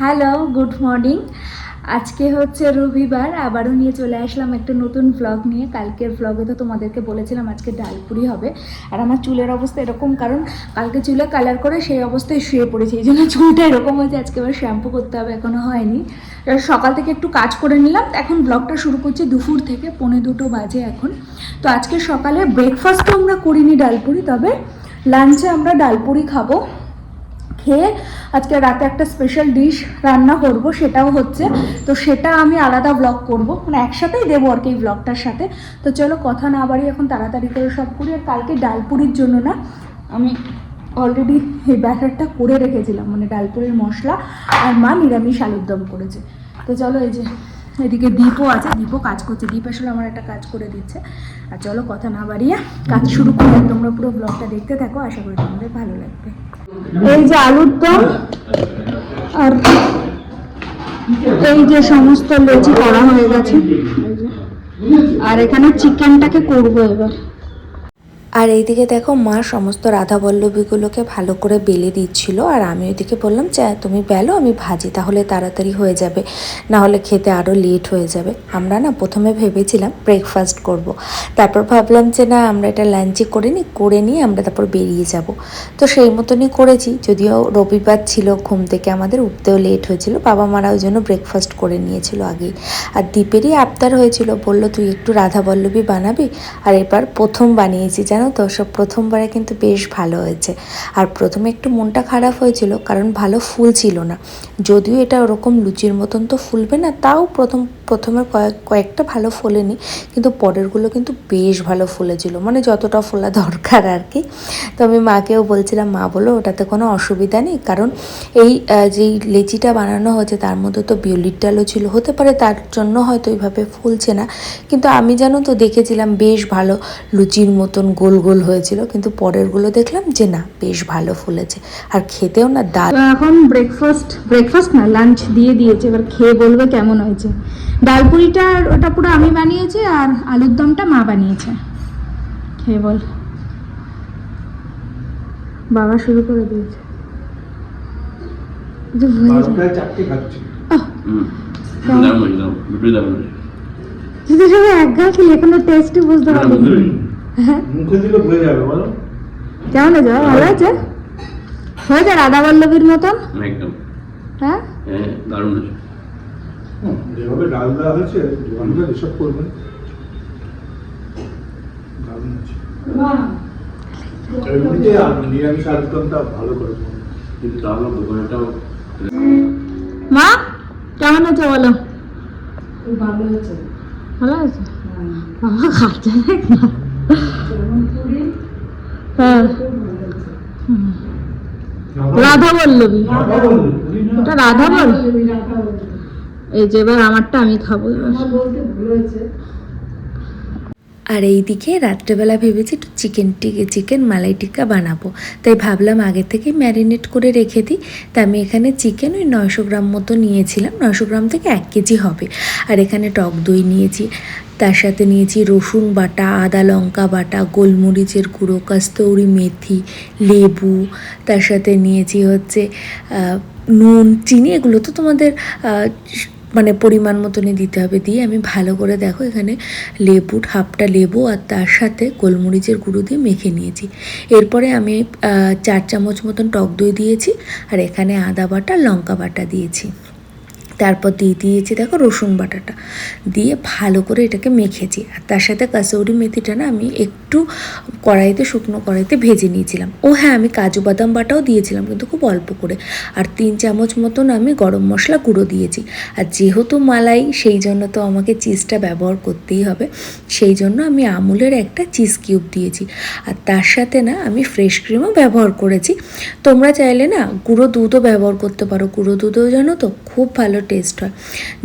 Hello good morning আজকে হচ্ছে রবিবার, আবারও নিয়ে চলে আসলাম একটা নতুন ব্লগ নিয়ে। কালকের ব্লগে তো তোমাদেরকে বলেছিলাম আজকে ডালপুরি হবে। আর আমার চুলের অবস্থা এরকম, কারণ কালকে চুলে কালার করে সেই অবস্থায় শুয়ে পড়েছি, এই জন্য চুলটা এরকম হয়েছে, আজকে আবার শ্যাম্পু করতে হবে এখনও হয়নি। সকাল থেকে একটু কাজ করে নিলাম, এখন ব্লগটা শুরু করছি দুপুর থেকে, পৌনে দুটো বাজে এখন। তো আজকে সকালে ব্রেকফাস্টও আমরা করিনি ডালপুরি তবে লাঞ্চে আমরা ডালপুরি খাব। খেয়ে আজকে রাতে একটা স্পেশাল ডিশ রান্না করব, সেটাও হচ্ছে। তো সেটা আমি আলাদা ব্লগ করব মানে একসাথেই দেবো আর কি এই ব্লগটার সাথে। তো চলো কথা না বাড়ি এখন তাড়াতাড়ি করে সব করি। আর কালকে ডালপুরির জন্য না, আমি অলরেডি এই ব্যাটারটা করে রেখেছিলাম মানে ডালপুরির মশলা। আর মা নিরামিষ আলুর দম করেছে। তো চলো এই যে এদিকে দীপও আছে, দীপও কাজ করছে। দীপ আসলে আমার একটা কাজ করে দিচ্ছে। আর চলো কথা না বাড়িয়ে কাজ শুরু করে তোমরা পুরো ব্লগটা দেখতে থাকো, আশা করি তোমাদের ভালো লাগবে। এই যে আলুর দম আর এই যে সমস্ত লেচি করা হয়ে গেছে। আর এখানে চিকেনটাকে করব এবার। আর এইদিকে দেখো মা সমস্ত রাধাবল্লভীগুলোকে ভালো করে বেলে দিচ্ছিল। আর আমি ওইদিকে বললাম চা তুমি বেলো, আমি ভাজি, তাহলে তাড়াতাড়ি হয়ে যাবে। না হলে খেতে আরও লেট হয়ে যাবে। আমরা না প্রথমে ভেবেছিলাম ব্রেকফাস্ট করব। তারপর ভাবলাম যে, না, আমরা এটা লাঞ্চে করে নিই করে নিয়ে আমরা তারপর বেরিয়ে যাব। তো সেই মতনই করেছি, যদিও রবিবার ছিল, ঘুম থেকে আমাদের উঠতেও লেট হয়েছিল। বাবা মারা ওই জন্য ব্রেকফাস্ট করে নিয়েছিল আগেই। আর দ্বীপেরই আবদার হয়েছিল, বলল, তুই একটু রাধাবল্লভী বানাবি? আর এবার প্রথম বানিয়েছি, জানো তো, সব প্রথমবারে কিন্তু বেশ ভালো হয়েছে। আর প্রথমে একটু মনটা খারাপ হয়েছিল, কারণ ভালো ফুল ছিল না। যদিও এটা ওরকম লুচির মতন তো ফুলবে না, তাও প্রথম, প্রথমে কয়েক, কয়েকটা ভালো ফোলেনি, কিন্তু পরেরগুলো কিন্তু বেশ ভালো ফুলেছিল মানে যতটা ফোলা দরকার আর কি। তো আমি মাকেও বলছিলাম, মা, বলো, ওটাতে কোনো অসুবিধা নেই। কারণ এই যেই লেচিটা বানানো হয়েছে, তার মধ্যে তো বিউলির ডালও ছিল, হতে পারে তার জন্য হয়তো এইভাবে ফুলছে না, কিন্তু আমি জানো তো দেখেছিলাম বেশ ভালো লুচির মতন গোল গোল গোল হয়েছিল কিন্তু পরেরগুলো দেখলাম যে না বেশ ভালো ফুলেছে। আর খেতেও না তো এখন ব্রেকফাস্ট ব্রেকফাস্ট না লাঞ্চ দিয়ে দিয়েছে। এবার খেয়ে বলবে কেমন হয়েছে। ডালপুরিটা ওটা পুরো আমি বানিয়েছি আর আলুর দমটা মা বানিয়েছে। খেয়ে বল। বাবা শুরু করে দিয়েছে। এক গা খেলে কোনো টেস্টই বুঝতে পারবে হ্যাঁ মুখে দিলে ভুলে যাবে বলো। কেমন বাবা? ভালো হয়েছে হয়েছে রাধা বল্লভীর মতন? একদম। হ্যাঁ? হ্যাঁ দারুণ হুম, যেভাবে ডাল দেওয়া হয়েছে দোকানদার এসব করবেন দারুণ আছে এমনিতে নিরামিষ আলুদমটা ভালো করেছে কিন্তু তাহলে দোকানটাও মা কেমন হয়েছে বলো? ভালো হয়েছে। ভালো হ্যাঁ। বাবা খাচ্ছে না যেমন পুরি হ্যাঁ। রাধা বল্লবী। ওটা রাধা বল এই যে এবার আমারটা আমি খাব। এবার। আর এইদিকে রাত্রেবেলা ভেবেছি একটু চিকেন টিকে চিকেন মালাই টিক্কা বানাবো। তাই ভাবলাম আগে থেকে ম্যারিনেট করে রেখে দিই। তা আমি এখানে চিকেন ওই নয়শো গ্রাম মতো নিয়েছিলাম। নয়শো গ্রাম থেকে এক কেজি হবে। আর এখানে টক দই নিয়েছি। তার সাথে নিয়েছি রসুন বাটা, আদা লঙ্কা বাটা, গোলমরিচের গুঁড়ো, কাস্তৌরি মেথি, লেবু। তার সাথে নিয়েছি হচ্ছে নুন, চিনি, এগুলো তো তোমাদের মানে পরিমাণ মতনই দিতে হবে। দিয়ে আমি ভালো করে দেখো এখানে লেবুর হাফটা লেবু আর তার সাথে গোলমরিচের গুঁড়ো দিয়ে মেখে নিয়েছি। এরপরে আমি চার চামচ মতন টক দই দিয়েছি আর এখানে আদা বাটা, লঙ্কা বাটা দিয়েছি। তারপর দিয়ে দিয়েছি দেখো রসুন বাটাটা। দিয়ে ভালো করে এটাকে মেখেছি। আর তার সাথে কাসৌরি মেথিটা না আমি একটু কড়াইতে, শুকনো কড়াইতে ভেজে নিয়েছিলাম। ও হ্যাঁ আমি কাজু বাদাম বাটাও দিয়েছিলাম কিন্তু খুব অল্প করে। আর তিন চামচ মতন আমি গরম মশলা গুঁড়ো দিয়েছি। আর যেহেতু মালাই, সেই জন্য তো আমাকে চিজটা ব্যবহার করতেই হবে। সেই জন্য আমি আমুলের একটা চিজ কিউব দিয়েছি। আর তার সাথে না আমি ফ্রেশ ক্রিমও ব্যবহার করেছি। তোমরা চাইলে না গুঁড়ো দুধও ব্যবহার করতে পারো। গুঁড়ো দুধও জানো তো? খুব ভালো টেস্ট হয়।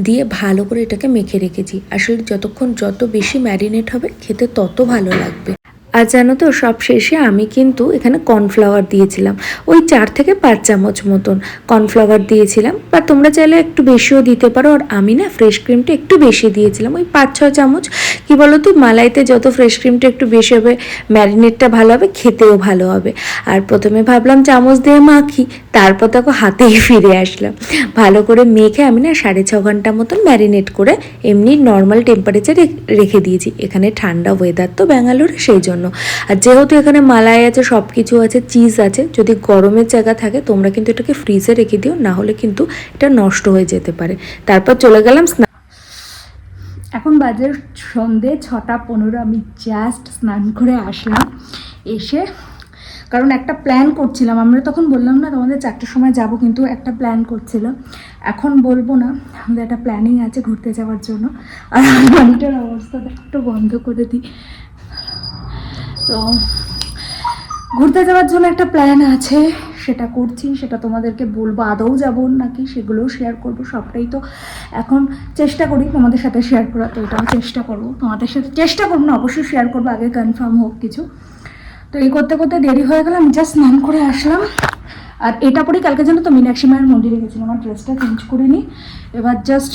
দিয়ে ভালো করে এটাকে মেখে রেখেছি। আসলে যতক্ষণ যত বেশি ম্যারিনেট হবে, খেতে তত ভালো লাগবে। আর জানো তো সব শেষে আমি কিন্তু এখানে কর্নফ্লাওয়ার দিয়েছিলাম। ওই চার থেকে পাঁচ চামচ মতন কর্নফ্লাওয়ার দিয়েছিলাম। বা তোমরা চাইলে একটু বেশিও দিতে পারো। আর আমি না ফ্রেশ ক্রিমটা একটু বেশি দিয়েছিলাম। ওই পাঁচ, ছয় চামচ, কি বলো তো মালাইতে যত ফ্রেশ ক্রিমটা একটু বেশি হবে, ম্যারিনেটটা ভালো হবে, খেতেও ভালো হবে। আর প্রথমে ভাবলাম চামচ দিয়ে মাখি, তারপর দেখো হাতেই ফিরে আসলাম। ভালো করে মেখে আমি না সাড়ে ছ ঘণ্টা মতন ম্যারিনেট করে এমনি নর্মাল টেম্পারেচারে রেখে দিয়েছি। এখানে ঠান্ডা ওয়েদার তো ব্যাঙ্গালোরে, সেই জন্য আর যেহেতু এখানে মালাই আছে সব কিছু আছে চিজ আছে, যদি গরমের জায়গা থাকে, তোমরা কিন্তু এটাকে ফ্রিজে রেখে দিও, না হলে কিন্তু এটা নষ্ট হয়ে যেতে পারে। তারপর চলে গেলাম স্নান এখন বাজে সন্ধে ছটা পনেরো, আমি জাস্ট স্নান করে আসলাম। এসে, কারণ একটা প্ল্যান করছিলাম। আমরা তখন বললাম না, তোমাদের চারটের সময় যাব, কিন্তু একটা প্ল্যান করছিল। এখন বলব না, আমাদের একটা প্ল্যানিং আছে ঘুরতে যাওয়ার জন্য। আর বাড়িটার অবস্থাটা একটু বন্ধ করে দিই। তো ঘুরতে যাওয়ার জন্য একটা প্ল্যান আছে। সেটা করছি, সেটা তোমাদেরকে বলব। আদৌ যাব নাকি সেগুলোও শেয়ার করব, সবটাই তো এখন চেষ্টা করি তোমাদের সাথে শেয়ার করার। তো এটাও চেষ্টা করব। তোমাদের সাথে চেষ্টা করব না, অবশ্যই শেয়ার করব, আগে কনফার্ম হোক কিছু। তো এই করতে করতে দেরি হয়ে গেলাম জাস্ট স্নান করে আসলাম। আর এটা পরেই কালকে যেন তো মীনাক্ষী মায়ের মন্দিরে গেছিলাম, আমার ড্রেসটা চেঞ্জ করে নিই এবার জাস্ট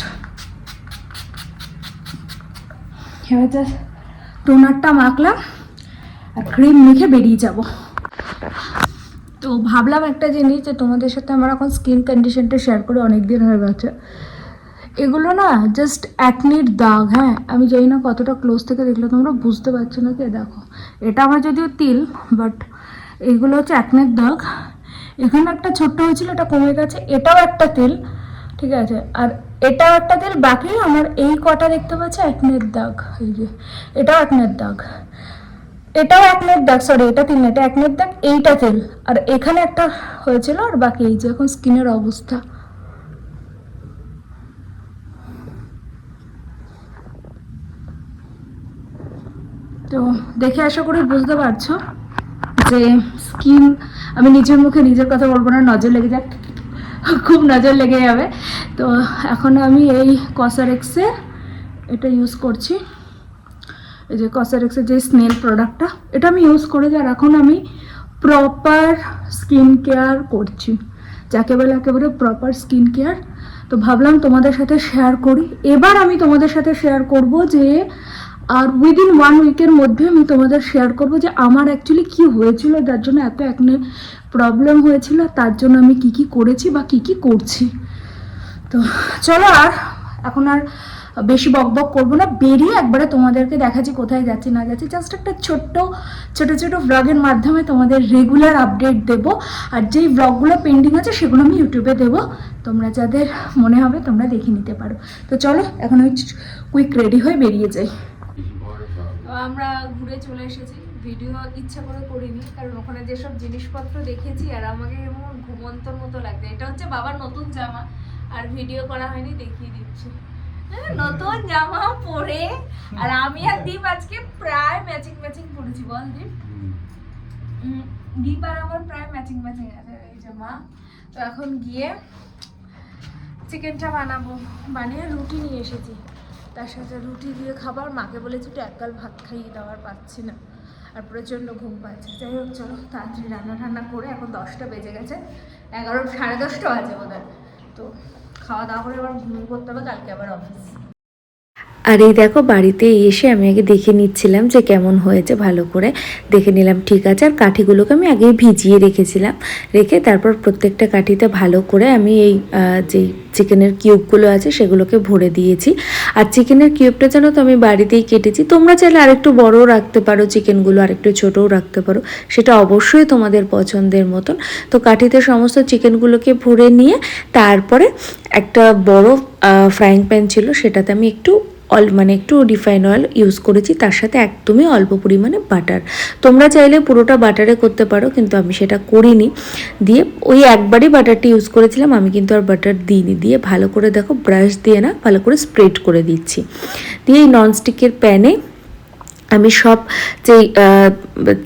এবার জাস্ট টোনারটা মাখলাম। ক্রিম মেখে বেরিয়ে যাব। তো ভাবলাম একটা জিনিস যে তোমাদের সাথে আমার এখন স্কিন কন্ডিশনটা শেয়ার করে অনেক দিন হয়ে গেছে। এগুলো না জাস্ট অ্যাকনির দাগ হ্যাঁ? আমি জানি না কতটা ক্লোজ থেকে দেখলে তোমরা বুঝতে পারছ না কি? দেখো, এটা আমার যদিও তিল বাট এগুলো হচ্ছে অ্যাকনের দাগ। এখানে একটা ছোট্ট হয়েছিল, এটা কমে গেছে, এটাও একটা তেল, ঠিক আছে? আর এটাও একটা তেল, বাকি আমার এই কটা দেখতে পাচ্ছি অ্যাকনের দাগ, এই যে, এটাও অ্যাকনের দাগ। এটাও একনের দাগ সরি এটা তিন এটা একনের দাগ এইটা তেল আর এখানে একটা হয়েছিল, আর বাকি এই যে এখন স্কিনের অবস্থা। তো দেখে আশা করি বুঝতে পারছ যে স্কিন, আমি নিজের মুখে নিজের কথা বলব না, নজর লেগে যাক, খুব নজর লেগে যাবে। তো এখন আমি এই কসারেক্সে এটা ইউজ করছি। এই যে কসারেক্সের যে স্নেল প্রোডাক্টটা এটা আমি ইউজ করে আর এখন আমি প্রপার স্কিন কেয়ার করছি। যাকে বলে একেবারে প্রপার স্কিন কেয়ার তো ভাবলাম তোমাদের সাথে শেয়ার করি। এবার আমি তোমাদের সাথে শেয়ার করব যে, আর উইদিন ওয়ান উইকের মধ্যে আমি তোমাদের শেয়ার করব যে, আমার অ্যাকচুয়ালি কি হয়েছিল, যার জন্য এত একনে প্রবলেম হয়েছিল, তার জন্য আমি কি কি করেছি বা কি কি করছি। তো চলো আর, এখন আর বেশি বক বক করব না। বেরিয়ে একবারে তোমাদেরকে দেখাচ্ছি কোথায় যাচ্ছি, না যাচ্ছি। জাস্ট একটা ছোট্ট, ছোট ছোট ব্লগের মাধ্যমে তোমাদের রেগুলার আপডেট দেব। আর যেই ব্লগগুলো পেন্ডিং আছে, সেগুলো আমি ইউটিউবে দেবো। তোমরা যাদের মনে হবে, তোমরা দেখে নিতে পারো। তো চলো, এখন ওই কুইক রেডি হয়ে বেরিয়ে যাই। আমরা ঘুরে চলে এসেছি। ভিডিও ইচ্ছা করে করিনি, কারণ ওখানে যেসব জিনিসপত্র দেখেছি, আর আমাকে এমন ঘুমন্তর মতো লাগছে। এটা হচ্ছে বাবার নতুন জামা, আর ভিডিও করা হয়নি, দেখিয়ে দিচ্ছি। নতুন জামা পরে। আর আমি আর দীপ আজকে প্রায় ম্যাচিং ম্যাচিং পরেছি, বল দীপ? দীপ আর আমার প্রায় ম্যাচিং ম্যাচিং আছে এই যে মা তো এখন গিয়ে চিকেনটা বানাবো। বানিয়ে রুটি নিয়ে এসেছি। তার সাথে রুটি দিয়ে খাবার। মাকে বলেছি একটু একগাল ভাত খাইয়ে দেওয়ার, পাচ্ছি না। আর প্রচণ্ড ঘুম পাচ্ছে। যাই হোক, চলো, তাড়াতাড়ি রান্না টান্না করে এখন দশটা বেজে গেছে। এগারো, সাড়ে দশটা বাজে বোধ তো খাওয়া দাওয়া করে আবার ঘুমিয়ে পড়তে হবে কালকে আবার অফিস আর এই দেখো বাড়িতে এসে আমি আগে দেখে নিচ্ছিলাম যে কেমন হয়েছে, ভালো করে দেখে নিলাম ঠিক আছে। আর কাঠিগুলোকে আমি আগেই ভিজিয়ে রেখেছিলাম, রেখে তারপর প্রত্যেকটা কাঠিতে ভালো করে আমি এই যেই চিকেনের কিউবগুলো আছে সেগুলোকে ভরে দিয়েছি। আর চিকেনের কিউবটা যেন তো আমি বাড়িতেই কেটেছি। তোমরা চাইলে আরেকটু বড়ও রাখতে পারো, চিকেনগুলো আরেকটু ছোটও রাখতে পারো, সেটা অবশ্যই তোমাদের পছন্দের মতন। তো কাঠিতে সমস্ত চিকেনগুলোকে ভরে নিয়ে তারপরে একটা বড় ফ্রাইং প্যান ছিল, সেটাতে আমি একটু অল মানে একটু রিফাইন অয়েল ইউজ করেছি, তার সাথে একদমই অল্প পরিমাণে বাটার তোমরা চাইলে পুরোটা বাটারে করতে পারো, কিন্তু আমি সেটা করিনি। দিয়ে ওই একবারই বাটারটি ইউজ করেছিলাম, আমি কিন্তু আর বাটার দিইনি। দিয়ে ভালো করে দেখো ব্রাশ দিয়ে না, ভালো করে স্প্রেড করে দিচ্ছি। দিয়ে এই ননস্টিকের প্যানে আমি সব যে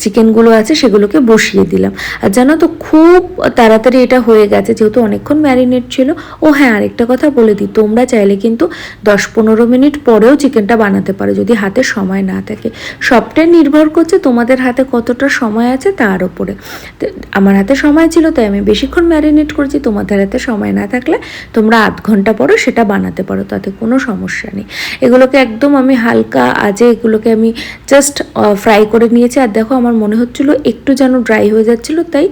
চিকেনগুলো আছে সেগুলোকে বসিয়ে দিলাম। আর জানো তো, খুব তাড়াতাড়ি এটা হয়ে গেছে, যেহেতু অনেকক্ষণ ম্যারিনেট ছিল। ও হ্যাঁ আরেকটা কথা বলে দিই, তোমরা চাইলে কিন্তু দশ পনেরো মিনিট পরেও চিকেনটা বানাতে পারো, যদি হাতে সময় না থাকে। সবটাই নির্ভর করছে তোমাদের হাতে কতটা সময় আছে তার ওপরে। আমার হাতে সময় ছিল, তাই আমি বেশিক্ষণ ম্যারিনেট করেছি, তোমাদের হাতে সময় না থাকলে তোমরা আধ ঘণ্টা পরও সেটা বানাতে পারো, তাতে কোনো সমস্যা নেই। এগুলোকে একদম আমি হালকা আজে এগুলোকে আমি জাস্ট ফ্রাই করে নিয়েছি। আর দেখো, আমার মনে হচ্ছিল একটু যেন ড্রাই হয়ে যাচ্ছিল, তাই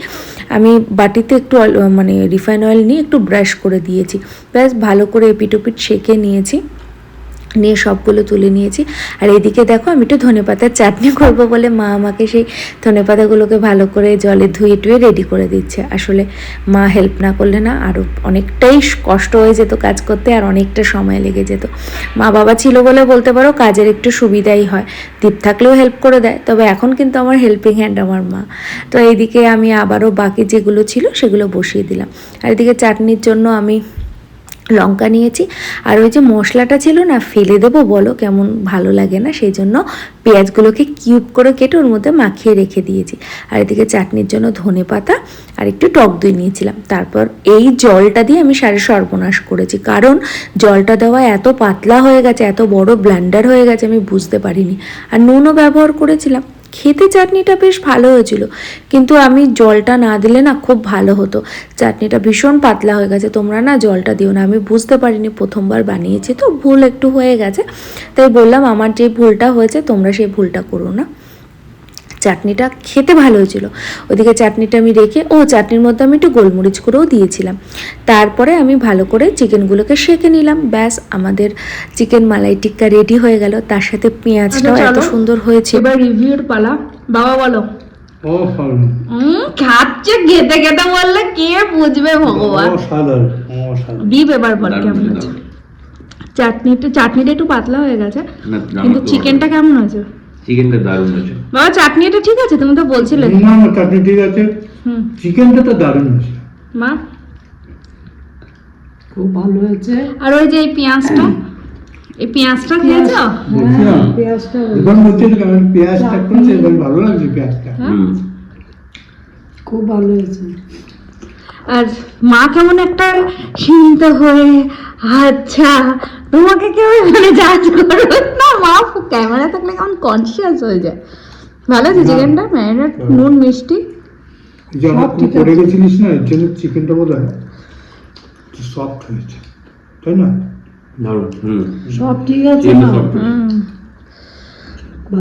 আমি বাটিতে একটু মানে রিফাইন অয়েল নিয়ে একটু ব্রাশ করে দিয়েছি। ব্যাস, ভালো করে এপিটোপিট সেঁকে নিয়েছি। নিয়ে সবগুলো তুলে নিয়েছি। আর এদিকে দেখো, আমি একটু ধনেপাতার চাটনি করব বলে মা আমাকে সেই ধনেপাতাগুলোকে ভালো করে জলে ধুয়ে টুয়ে রেডি করে দিচ্ছে। আসলে মা হেল্প না করলে না আরও অনেকটাই কষ্ট হয়ে যেত কাজ করতে আর অনেকটা সময় লেগে যেত। মা বাবা ছিল বলে বলতে পারো, কাজের একটু সুবিধাই হয়। দীপ থাকলেও হেল্প করে দেয়, তবে এখন কিন্তু আমার হেল্পিং হ্যান্ড আমার মা। তো এইদিকে আমি আবারও বাকি যেগুলো ছিল সেগুলো বসিয়ে দিলাম। আর এদিকে চাটনির জন্য আমি লঙ্কা নিয়েছি। আর ওই যে মশলাটা ছিল না, ফেলে দেবো, বলো কেমন ভালো লাগে না, সেই জন্য পেঁয়াজগুলোকে কিউব করে কেটে ওর মধ্যে মাখিয়ে রেখে দিয়েছি। আর এদিকে চাটনির জন্য ধনে পাতা আর একটু টক দই নিয়েছিলাম। তারপর এই জলটা দিয়ে আমি সারে সর্বনাশ করেছি। কারণ জলটা দেওয়া এত পাতলা হয়ে গেছে, এত বড় ব্ল্যান্ডার হয়ে গেছে, আমি বুঝতে পারিনি। আর নুনও ব্যবহার করেছিলাম। খেতে চাটনিটা বেশ ভালো হয়েছিল। কিন্তু আমি জলটা না দিলে না খুব ভালো হতো। চাটনিটা ভীষণ পাতলা হয়ে গেছে। তোমরা না জলটা দিও না। আমি বুঝতে পারিনি প্রথমবার বানিয়েছি, তো ভুল একটু হয়ে গেছে। তাই বললাম, আমার যে ভুলটা হয়েছে, তোমরা সেই ভুলটা করো না। চাটনিটা খেতে ভালো হয়েছিল। ওদিকে চাটনিটা আমি রেখে ও চাটনির মধ্যে আমি একটু গোলমরিচ করেও দিয়েছিলাম। তারপরে আমি ভালো করে চিকেনগুলোকে সেঁকে নিলাম। ব্যাস আমাদের চিকেন মালাই টিক্কা রেডি হয়ে গেল। তার সাথে পেঁয়াজটাও আচ্ছা, এত সুন্দর হয়েছে। এবার রিভিউর পালা। বাবা বলো। অসাধারণ হুম। খাচ্ছে খেতে খেতে বললে কে বুঝবে ভগবান? এবার বল কেমন আছে চাটনিটা একটু পাতলা হয়ে গেছে কিন্তু চিকেনটা কেমন আছে চিকেনটা দারুণ হয়েছে। বাবা চাটনিটা ঠিক আছে তুমি তো বলছিলে। না না চাটনি ঠিক আছে। চিকেনটা তো দারুণ আছে মা? খুব ভালো হয়েছে। আর ওই যে এই পেঁয়াজটা? এই পেঁয়াজটা খেয়েছো? বুঝলাম পেঁয়াজটা এবার বলছে কারণ পেঁয়াজটা এবার ভালো লাগছে পেঁয়াজটা। খুব ভালো হয়েছে। আর মা কেমন একটা সীমিত হয়ে আচ্ছা তোমাকে কেউ মানে জাজ করবে না? মা ক্যামেরা থাকলে কেমন কনসিয়াস হয়ে যায়। ভালো আছে চিকেনটা ম্যারিনেট নুন মিষ্টি? যে অনেকক্ষণ করে গেছিলিস না এর জন্য চিকেনটা বোধ হয় সফট হয়েছে। তাই না? দারুণ হুম। সব ঠিক আছে